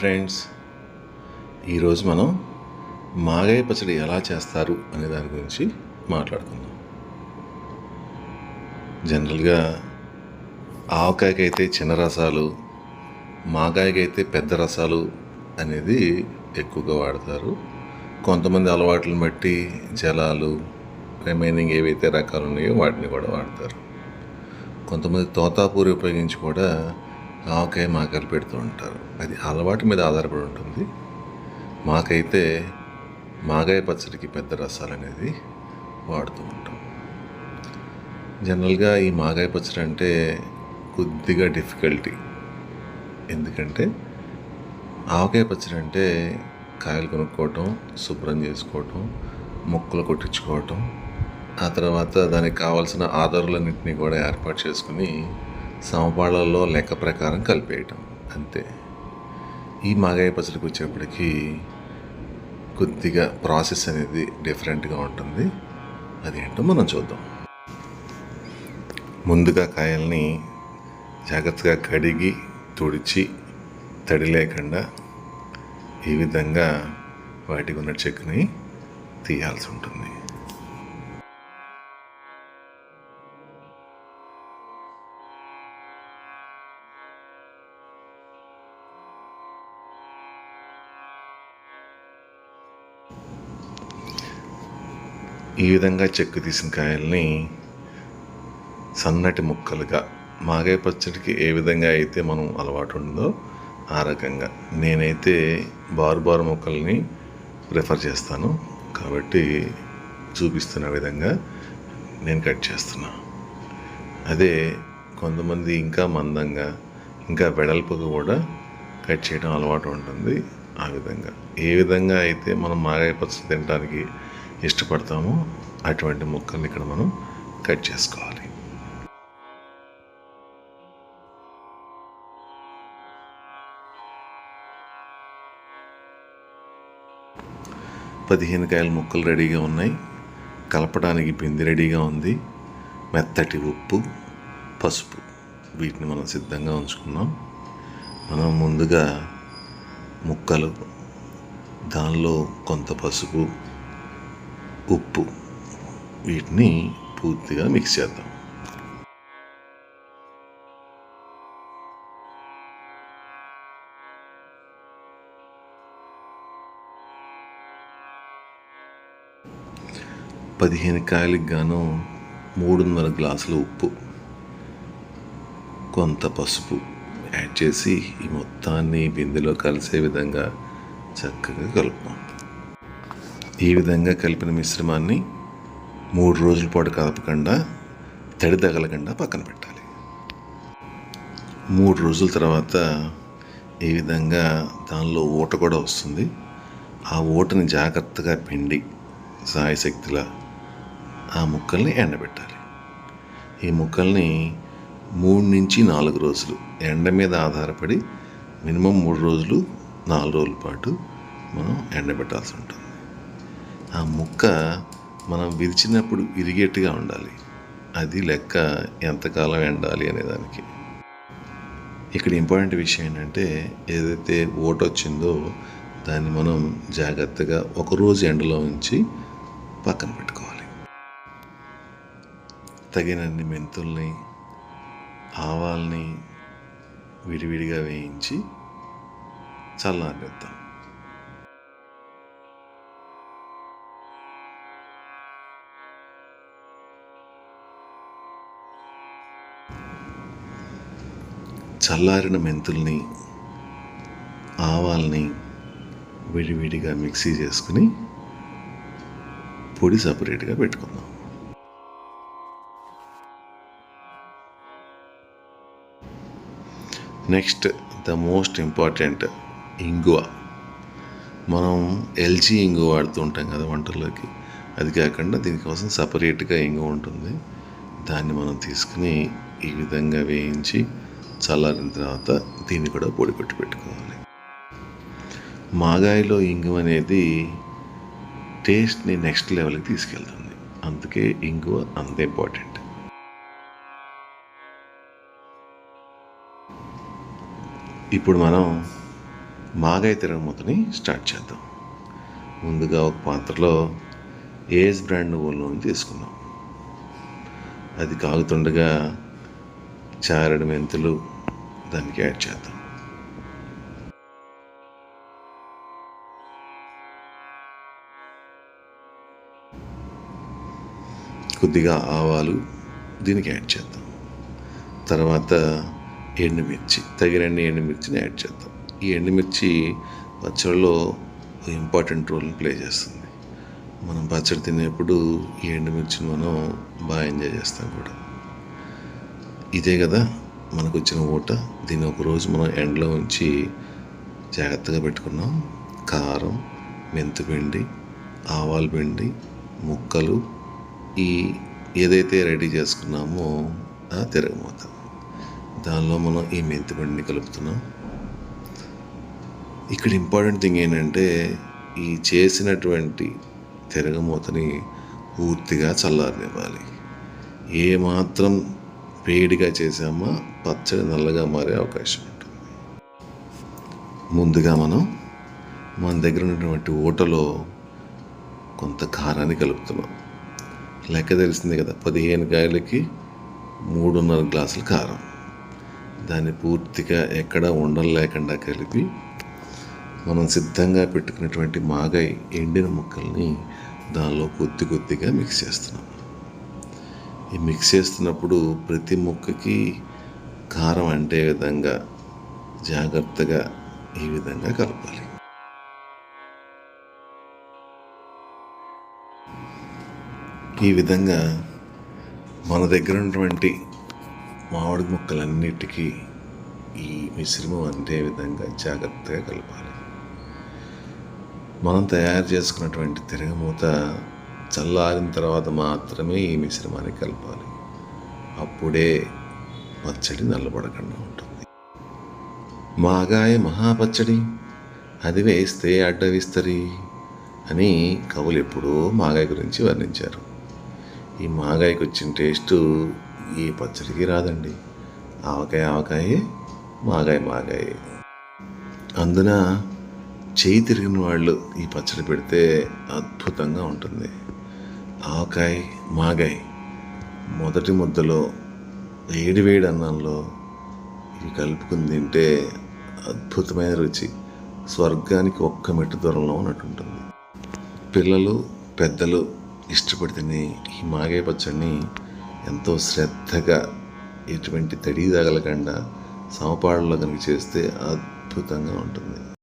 Friends ఈరోజు మనం మాగాయ పచ్చడి ఎలా చేస్తారు అనే దాని గురించి మాట్లాడుకుందాం. జనరల్గా ఆవకాయకైతే చిన్న రసాలు మాగాయకైతే పెద్ద రసాలు అనేది ఎక్కువగా వాడతారు. కొంతమంది అలవాట్లను బట్టి జలాలు రిమైనింగ్ ఏవైతే రకాలు ఉన్నాయో వాటిని కూడా వాడతారు. కొంతమంది తోతాపూరి ఉపయోగించి కూడా ఆవకాయ మాకాయలు పెడుతూ ఉంటారు. అది అలవాటు మీద ఆధారపడి ఉంటుంది. మాకైతే మాగాయ పచ్చడికి పెద్ద రసాలు అనేది వాడుతూ ఉంటాం. జనరల్గా ఈ మాగాయ పచ్చడి అంటే కొద్దిగా డిఫికల్టీ. ఎందుకంటే ఆవకాయ పచ్చడి అంటే కాయలు కొనుక్కోవటం శుభ్రం చేసుకోవటం మొక్కలు కొట్టించుకోవటం ఆ తర్వాత దానికి కావాల్సిన ఆధారాలన్నింటినీ కూడా ఏర్పాటు చేసుకుని సమపాళ్ళల్లో లెక్క ప్రకారం కలిపేయటం. అంతే. ఈ మాగాయ పచ్చడికి వచ్చేప్పటికీ కొద్దిగా ప్రాసెస్ అనేది డిఫరెంట్గా ఉంటుంది. అదేంటో మనం చూద్దాం. ముందుగా కాయల్ని జాగ్రత్తగా కడిగి తుడిచి తడి లేకుండా ఈ విధంగా వాటికి ఉన్న చెక్కుని తీయాల్సి ఉంటుంది. ఈ విధంగా చెక్కు తీసిన కాయల్ని సన్నటి ముక్కలుగా మాగాయ పచ్చడికి ఏ విధంగా అయితే మనం అలవాటు ఉందో ఆ రకంగా. నేనైతే బారు బారు ముక్కల్ని ప్రిఫర్ చేస్తాను. కాబట్టి చూపిస్తున్న విధంగా నేను కట్ చేస్తున్నా. అదే కొంతమంది ఇంకా మందంగా ఇంకా వెడల్పుగా కూడా కట్ చేయడం అలవాటు ఉంటుంది ఆ విధంగా. ఏ విధంగా అయితే మనం మాగాయ పచ్చడి తినడానికి ఇష్టపడతామో అటువంటి ముక్కల్ని ఇక్కడ మనం కట్ చేసుకోవాలి. పదిహేను కాయల ముక్కలు రెడీగా ఉన్నాయి. కలపడానికి పిండి రెడీగా ఉంది. మెత్తటి ఉప్పు పసుపు వీటిని మనం సిద్ధంగా ఉంచుకున్నాం. మనం ముందుగా ముక్కలు దానిలో కొంత పసుపు ఉప్పు. వీటిని పూర్తిగా మిక్స్ చేద్దాం. పదిహేను కాయలకు గాను మూడున్నర గ్లాసుల ఉప్పు. కొంత పసుపు యాడ్ చేసి ఈ మొత్తాన్ని బిందెలో కలిసే విధంగా చక్కగా కలుపుకోండి ఈ విధంగా కలిపిన మిశ్రమాన్ని మూడు రోజుల పాటు కలపకుండా తడి తగలకుండా పక్కన పెట్టాలి. మూడు రోజుల తర్వాత ఈ విధంగా దానిలో ఊట కూడా వస్తుంది. ఆ ఊటని జాగ్రత్తగా పిండి సాయశక్తిలా ఆ ముక్కల్ని ఎండబెట్టాలి. ఈ ముక్కల్ని మూడు నుంచి నాలుగు రోజులు ఎండ మీద ఆధారపడి మినిమం మూడు రోజులు నాలుగు రోజుల పాటు మనం ఎండబెట్టాల్సి ఉంటుంది. ఆ ముక్క మనం విరిచినప్పుడు విరిగేట్టుగా ఉండాలి. అది లెక్క ఎంతకాలం ఎండాలి అనేదానికి. ఇక్కడ ఇంపార్టెంట్ విషయం ఏంటంటే ఏదైతే ఓట వచ్చిందో దాన్ని మనం జాగ్రత్తగా ఒకరోజు ఎండలో ఉంచి పక్కన పెట్టుకోవాలి. తగినన్ని మెంతుల్ని ఆవాల్ని విడివిడిగా వేయించి చల్లారిద్దాం చల్లారిన మెంతుల్ని ఆవాల్ని విడివిడిగా మిక్సీ చేసుకుని పొడి సపరేట్గా పెట్టుకుందాం. నెక్స్ట్ ద మోస్ట్ ఇంపార్టెంట్ ఇంగువ. మనం ఎల్జీ ఇంగువ వాడుతూ ఉంటాం కదా వంటల్లోకి. అది కాకుండా దీనికోసం సపరేట్గా ఇంగువ ఉంటుంది. దాన్ని మనం తీసుకుని ఈ విధంగా వేయించి చల్లారిన తర్వాత దీన్ని కూడా పొడి కొట్టి పెట్టుకోవాలి. మాగాయలో ఇంగువ అనేది టేస్ట్ని నెక్స్ట్ లెవెల్కి తీసుకెళ్తుంది. అందుకే ఇంగువ అంత ఇంపార్టెంట్. ఇప్పుడు మనం మాగాయ తిరగమూతని స్టార్ట్ చేద్దాం. ముందుగా ఒక పాత్రలో ఏజ్ బ్రాండ్ నువ్వుల నూనె తీసుకున్నాం అది కాగుతుండగా చారడు మెంతులు దానికి యాడ్ చేద్దాం. కొద్దిగా ఆవాలు దీనికి యాడ్ చేద్దాం. తర్వాత ఎండుమిర్చి తగినన్ని ఎండుమిర్చిని యాడ్ చేద్దాం. ఈ ఎండుమిర్చి పచ్చడిలో ఇంపార్టెంట్ రోల్ని ప్లే చేస్తుంది. మనం పచ్చడి తినేప్పుడు ఈ ఎండుమిర్చిని మనం బాగా ఎంజాయ్ చేస్తాం కూడా. ఇదే కదా మనకు వచ్చిన ఊట. దీన్ని ఒకరోజు మనం ఎండలో ఉంచి జాగ్రత్తగా పెట్టుకున్నాం. కారం మెంతిపిండి ఆవాల పిండి ముక్కలు ఈ ఏదైతే రెడీ చేసుకున్నామో ఆ తిరగమూత దానిలో మనం ఈ మెంతిపిండిని కలుపుతున్నాం. ఇక్కడ ఇంపార్టెంట్ థింగ్ ఏంటంటే ఈ చేసినటువంటి తిరగమూతని పూర్తిగా చల్లారనివ్వాలి. ఏ మాత్రం వేడిగా చేసామా పచ్చడి నల్లగా మారే అవకాశం ఉంటుంది. ముందుగా మనం మన దగ్గర ఉన్నటువంటి ఊటలో కొంత కారాన్ని కలుపుతున్నాం. లెక్క తెలిసింది కదా పదిహేను కాయలకి మూడున్నర గ్లాసుల కారం. దాన్ని పూర్తిగా ఎక్కడా ఉండలు లేకుండా కలిపి మనం సిద్ధంగా పెట్టుకున్నటువంటి మాగాయి ఎండిన ముక్కల్ని దానిలో కొద్ది కొద్దిగా మిక్స్ చేస్తున్నాం. ఈ మిక్స్ చేస్తున్నప్పుడు ప్రతి ముక్కకి కారం అంటే విధంగా జాగ్రత్తగా ఈ విధంగా కలపాలి. ఈ విధంగా మన దగ్గర ఉన్నటువంటి మామిడి ముక్కలన్నిటికీ ఈ మిశ్రమం అందే విధంగా జాగ్రత్తగా కలపాలి. మనం తయారు చేసుకున్నటువంటి తిరగమూత చల్లారిన తర్వాత మాత్రమే ఈ మిశ్రమాన్ని కలపాలి. అప్పుడే పచ్చడి నల్లబడకుండా ఉంటుంది. మాగాయ మహాపచ్చడి అది వేస్తే అడ్డవిస్తరి అని కవులు ఎప్పుడూ మాగాయ గురించి వర్ణించారు. ఈ మాగాయకు వచ్చిన టేస్టు ఈ పచ్చడికి రాదండి. ఆవకాయ ఆవకాయే మాగాయ మాగాయే. అందున చేయి తిరిగిన వాళ్ళు ఈ పచ్చడి పెడితే అద్భుతంగా ఉంటుంది. ఆవకాయ మాగాయ్ మొదటి ముద్దలో వేడి వేడి అన్నంలో ఇవి కలుపుకుని తింటే అద్భుతమైన రుచి. స్వర్గానికి ఒక్క మెట్టు దూరంలో ఉన్నట్టుంటుంది పిల్లలు పెద్దలు ఇష్టపడి తినే ఈ మాగాయ పచ్చడిని ఎంతో శ్రద్ధగా ఎటువంటి తడి తగలకుండా సమపాడులో కనుక చేస్తే అద్భుతంగా ఉంటుంది.